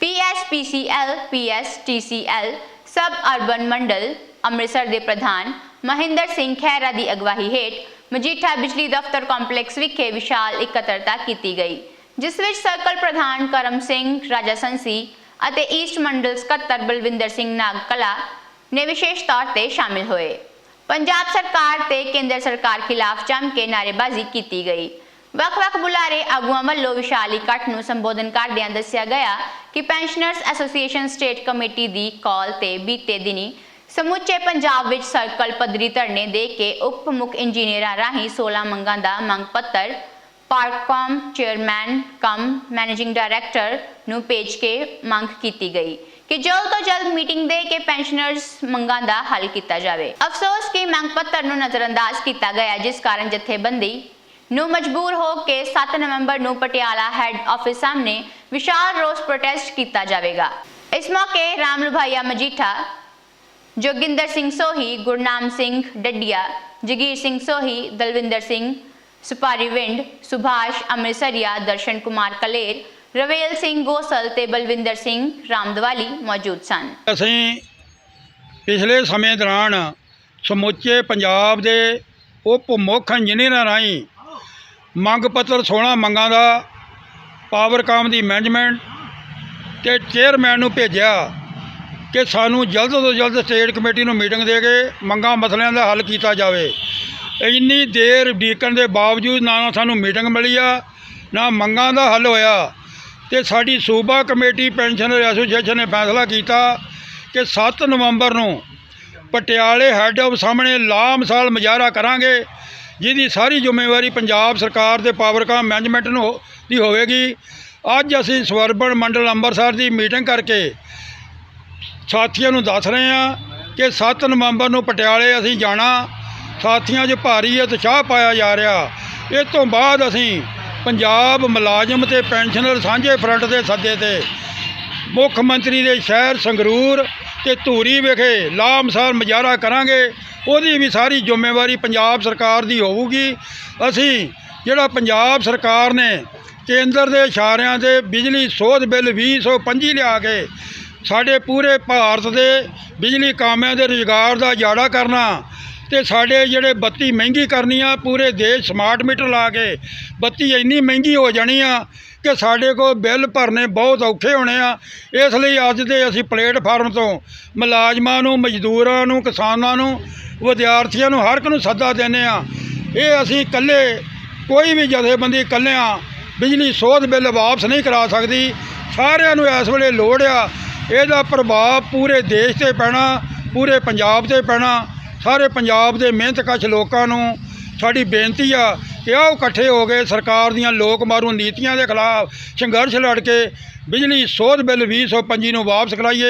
PSPCL PSTCL sub urban ਮੰਡਲ ਅੰਮ੍ਰਿਤਸਰ ਦੇ ਪ੍ਰਧਾਨ, ਮਹਿੰਦਰ ਸਿੰਘ ਖਹਿਰਾ ਦੀ ਅਗਵਾਈ ਹੇਠ ਮਜੀਠਾ ਬਿਜਲੀ ਦਫ਼ਤਰ ਕੰਪਲੈਕਸ ਵਿਖੇ ਵਿਸ਼ਾਲ ਇਕੱਤਰਤਾ ਕੀਤੀ ਗਈ, ਜਿਸ ਵਿੱਚ ਸਰਕਲ ਪ੍ਰਧਾਨ ਕਰਮ ਸਿੰਘ, ਰਾਜਾ ਸੰਸੀ ਅਤੇ ਈਸਟ ਮੰਡਲ ਸਕੱਤਰ ਬਲਵਿੰਦਰ ਸਿੰਘ ਨਾਗਕਲਾ ਨੇ ਵਿਸ਼ੇਸ਼ ਤੌਰ ਤੇ ਸ਼ਾਮਿਲ ਹੋਏ। ਪੰਜਾਬ ਸਰਕਾਰ ਤੇ ਕੇਂਦਰ ਸਰਕਾਰ ਖਿਲਾਫ ਜੰਮ ਕੇ ਨਾਅਰੇਬਾਜ਼ੀ ਕੀਤੀ ਗਈ। ਵੱਖ-ਵੱਖ ਬੁਲਾਰੇ ਆਗੂਆਂ ਵੱਲੋਂ ਵਿਸ਼ਾਲ ਇਕੱਠ ਨੂੰ ਸੰਬੋਧਨ ਕਰਦਿਆਂ ਦੱਸਿਆ ਗਿਆ ਕਿ ਪੈਨਸ਼ਨਰਸ ਐਸੋਸੀਏਸ਼ਨ ਸਟੇਟ ਕਮੇਟੀ ਦੀ ਕਾਲ ਤੇ ਬੀਤੇ ਦਿਨੀ ਸਮੁੱਚੇ ਪੰਜਾਬ ਵਿੱਚ ਸਰਕਲ ਪੱਧਰੀ ਧਰਨੇ ਦੇ ਕੇ ਉਪ ਮੁੱਖ ਇੰਜੀਨੀਅਰਾਂ ਰਾਹੀਂ 16 ਮੰਗਾਂ ਦਾ ਮੰਗ ਪੱਤਰ Powercom chairman, cum managing director ਨੂੰ ਭੇਜ ਕੇ ਮੰਗ ਕੀਤੀ ਗਈ ਕਿ ਜਲਦ ਤੋਂ ਜਲਦ ਮੀਟਿੰਗ ਦੇ ਕੇ ਪੈਨਸ਼ਨਰਸ ਮੰਗਾਂ ਦਾ ਹੱਲ ਕੀਤਾ ਜਾਵੇ। ਅਫਸੋਸ ਕਿ ਮੰਗ ਪੱਤਰ ਨੂੰ ਨਜ਼ਰਅੰਦਾਜ਼ ਕੀਤਾ ਗਿਆ, ਜਿਸ ਕਾਰਨ ਜਥੇਬੰਦੀ ਨੂੰ ਮਜਬੂਰ ਹੋ ਕੇ 7 ਨਵੰਬਰ ਨੂੰ ਪਟਿਆਲਾ ਹੈੱਡ ਆਫਿਸ ਸਾਹਮਣੇ ਵਿਸ਼ਾਲ ਰੋਸ ਪ੍ਰੋਟੈਸਟ ਕੀਤਾ ਜਾਵੇਗਾ। ਇਸ ਮੌਕੇ ਰਾਮ ਲੁਭਾਈਆ ਮਜੀਠਾ ਜੋਗਿੰਦਰ ਸਿੰਘ ਸੋਹੀ, ਗੁਰਨਾਮ ਸਿੰਘ ਡੱਡੀਆ, ਜਗੀਰ ਸਿੰਘ ਸੋਹੀ, ਦਲਵਿੰਦਰ ਸਿੰਘ, ਸੁਪਾਰੀ ਵਿੰਡ, ਸੁਭਾਸ਼ ਅੰਮ੍ਰਿਤਸਰੀਆ, ਦਰਸ਼ਨ ਕੁਮਾਰ ਕਲੇਰ, ਰਵੇਲ ਸਿੰਘ ਗੋਸਲ ਤੇ ਬਲਵਿੰਦਰ ਸਿੰਘ ਰਾਮਦਵਾਲੀ ਮੌਜੂਦ ਸਨ। ਅਸੀਂ ਪਿਛਲੇ ਸਮੇਂ ਦੌਰਾਨ ਸਮੁੱਚੇ ਪੰਜਾਬ ਦੇ ਉਪ ਮੁੱਖ ਇੰਜੀਨੀਅਰਾਂ ਰਾਹੀਂ ਮੰਗ ਪੱਤਰ 16 ਮੰਗਾਂ ਦਾ ਪਾਵਰਕਾਮ ਦੀ ਮੈਨੇਜਮੈਂਟ ਤੇ ਚੇਅਰਮੈਨ ਨੂੰ ਭੇਜਿਆ ਕਿ ਸਾਨੂੰ ਜਲਦ ਤੋਂ ਜਲਦ ਸਟੇਟ ਕਮੇਟੀ ਨੂੰ ਮੀਟਿੰਗ ਦੇ ਕੇ ਮੰਗਾਂ ਮਸਲਿਆਂ ਦਾ ਹੱਲ ਕੀਤਾ ਜਾਵੇ। ਇੰਨੀ ਦੇਰ ਡੀਕਣ ਦੇ ਬਾਵਜੂਦ ਨਾ ਸਾਨੂੰ ਮੀਟਿੰਗ ਮਿਲੀ ਆ, ਨਾ ਮੰਗਾਂ ਦਾ ਹੱਲ ਹੋਇਆ ਤੇ ਸਾਡੀ ਸੂਬਾ ਕਮੇਟੀ ਪੈਨਸ਼ਨਰ ਐਸੋਸੀਏਸ਼ਨ ਨੇ ਫੈਸਲਾ ਕੀਤਾ ਕਿ 7 ਨਵੰਬਰ ਨੂੰ ਪਟਿਆਲੇ ਹੈੱਡ ਆਫ ਸਾਹਮਣੇ ਲਾਮਸਾਲ ਮੁਜ਼ਾਹਰਾ ਕਰਾਂਗੇ। ਜਿਹਦੀ ਸਾਰੀ ਜ਼ਿੰਮੇਵਾਰੀ ਪੰਜਾਬ ਸਰਕਾਰ ਦੇ ਪਾਵਰਕਾਮ ਮੈਨੇਜਮੈਂਟ ਨੂੰ ਹੋ- ਦੀ ਹੋਵੇਗੀ। ਅੱਜ ਅਸੀਂ ਸਵਰਬਨ ਮੰਡਲ ਅੰਮ੍ਰਿਤਸਰ ਦੀ ਮੀਟਿੰਗ ਕਰਕੇ ਸਾਥੀਆਂ ਨੂੰ ਦੱਸ ਰਹੇ ਹਾਂ ਕਿ 7 ਨਵੰਬਰ ਨੂੰ ਪਟਿਆਲੇ ਅਸੀਂ ਜਾਣਾ। ਸਾਥੀਆਂ 'ਚ ਭਾਰੀ ਉਤਸ਼ਾਹ ਪਾਇਆ ਜਾ ਰਿਹਾ। ਇਸ ਤੋਂ ਬਾਅਦ ਅਸੀਂ ਪੰਜਾਬ ਮੁਲਾਜ਼ਮ ਤੇ ਪੈਨਸ਼ਨਰ ਸਾਂਝੇ ਫਰੰਟ ਦੇ ਸੱਦੇ ਤੇ ਮੁੱਖ ਮੰਤਰੀ ਦੇ ਸ਼ਹਿਰ ਸੰਗਰੂਰ ਤੇ ਧੂਰੀ ਵਿਖੇ ਲਾਮਸਾਰ ਮੁਜ਼ਾਹਰਾ ਕਰਾਂਗੇ। ਉਹਦੀ ਵੀ ਸਾਰੀ ਜ਼ਿੰਮੇਵਾਰੀ ਪੰਜਾਬ ਸਰਕਾਰ ਦੀ ਹੋਊਗੀ। ਅਸੀਂ ਜਿਹੜਾ ਪੰਜਾਬ ਸਰਕਾਰ ਨੇ ਕੇਂਦਰ ਦੇ ਇਸ਼ਾਰਿਆਂ ਤੇ ਬਿਜਲੀ ਸੋਧ ਬਿੱਲ 2025 ਲਿਆ ਕੇ ਸਾਡੇ ਪੂਰੇ ਭਾਰਤ ਦੇ ਬਿਜਲੀ ਕਾਮਿਆਂ ਦੇ ਰੁਜ਼ਗਾਰ ਦਾ ਉਜਾੜਾ ਕਰਨਾ ਤੇ ਸਾਡੇ ਜਿਹੜੇ ਬੱਤੀ ਮਹਿੰਗੀ ਕਰਨੀ ਆ, ਪੂਰੇ ਦੇਸ਼ ਸਮਾਰਟ ਮੀਟਰ ਲਾ ਕੇ ਬੱਤੀ ਇੰਨੀ ਮਹਿੰਗੀ ਹੋ ਜਾਣੀ ਆ ਕਿ ਸਾਡੇ ਕੋਲ ਬਿੱਲ ਭਰਨੇ ਬਹੁਤ ਔਖੇ ਹੋਣੇ ਆ। ਇਸ ਲਈ ਅੱਜ ਦੇ ਅਸੀਂ ਪਲੇਟਫਾਰਮ ਤੋਂ ਮੁਲਾਜ਼ਮਾਂ ਨੂੰ, ਮਜ਼ਦੂਰਾਂ ਨੂੰ, ਕਿਸਾਨਾਂ ਨੂੰ, ਵਿਦਿਆਰਥੀਆਂ ਨੂੰ, ਹਰ ਇੱਕ ਨੂੰ ਸੱਦਾ ਦਿੰਦੇ ਆ। ਇਹ ਅਸੀਂ ਇਕੱਲੇ ਕੋਈ ਵੀ ਜਥੇਬੰਦੀ ਇਕੱਲਿਆਂ ਬਿਜਲੀ ਸੋਧ ਬਿੱਲ ਵਾਪਸ ਨਹੀਂ ਕਰਾ ਸਕਦੀ। ਸਾਰਿਆਂ ਨੂੰ ਇਸ ਵੇਲੇ ਲੋੜ ਆ। ਇਹਦਾ ਪ੍ਰਭਾਵ ਪੂਰੇ ਦੇਸ਼ ਤੇ ਪੈਣਾ, ਪੂਰੇ ਪੰਜਾਬ ਤੇ ਪੈਣਾ। ਸਾਰੇ ਪੰਜਾਬ ਦੇ ਮਿਹਨਤਕਸ਼ ਲੋਕਾਂ ਨੂੰ ਸਾਡੀ ਬੇਨਤੀ ਆ ਕਿ ਆਓ ਇਕੱਠੇ ਹੋ ਕੇ ਸਰਕਾਰ ਦੀਆਂ ਲੋਕ ਮਾਰੂ ਨੀਤੀਆਂ ਦੇ ਖਿਲਾਫ ਸੰਘਰਸ਼ ਲੜ ਕੇ ਬਿਜਲੀ ਸੋਧ ਬਿੱਲ 2025 ਨੂੰ ਵਾਪਸ ਕਰਾਈਏ।